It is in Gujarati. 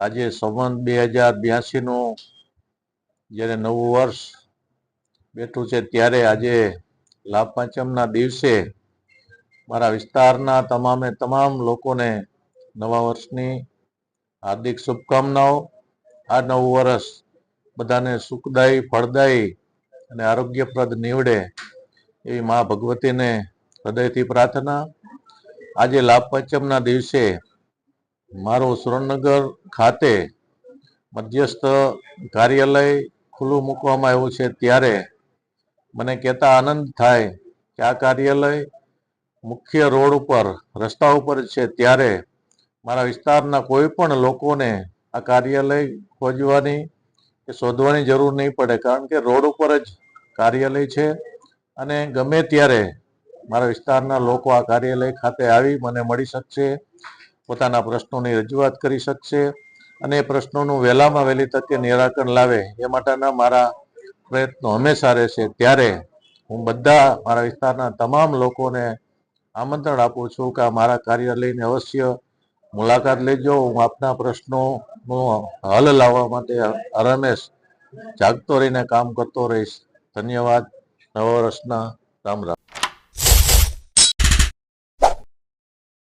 આજે સંવંત બે હજાર બ્યાસીનું જ્યારે નવું વર્ષ બેઠું છે, ત્યારે આજે લાભ પાંચમના દિવસે મારા વિસ્તારના તમામે તમામ લોકોને નવા વર્ષની હાર્દિક શુભકામનાઓ. આ નવું વર્ષ બધાને સુખદાયી, ફળદાયી અને આરોગ્યપ્રદ નીવડે એવી મા ભગવતીને હૃદયથી પ્રાર્થના. આજે લાભ પંચમના દિવસે મારું સુરેન્દ્રનગર ખાતે મધ્યસ્થ કાર્યાલય ખુલ્લું મૂકવામાં આવ્યું છે. ત્યારે મને કહેતા આનંદ થાય કે આ કાર્યાલય મુખ્ય રોડ ઉપર, રસ્તા ઉપર છે. ત્યારે મારા વિસ્તારના કોઈ પણ લોકોને આ કાર્યાલય ખોજવાની કે શોધવાની જરૂર નહીં પડે, કારણ કે રોડ ઉપર જ કાર્યાલય છે. અને ગમે ત્યારે મારા વિસ્તારના લોકો આ કાર્યાલય ખાતે આવી, મને મળી શકશે. પોતાના પ્રશ્નોની રજૂઆત કરી શકશે અને પ્રશ્નોનું વહેલામાં વહેલી તકે નિરાકરણ લાવે, એ માટેના મારા પ્રયત્નો હંમેશા રહેશે. ત્યારે હું બધા મારા વિસ્તારના તમામ લોકોને આમંત્રણ આપું છું કે મારા લઈને અવશ્ય મુલાકાત લેજો. હું આપના પ્રશ્નોનો હલ લાવવા માટે હરમેશ જાગતો રહીને કામ કરતો રહીશ. ધન્યવાદ. નવા વર્ષના રામ રામ.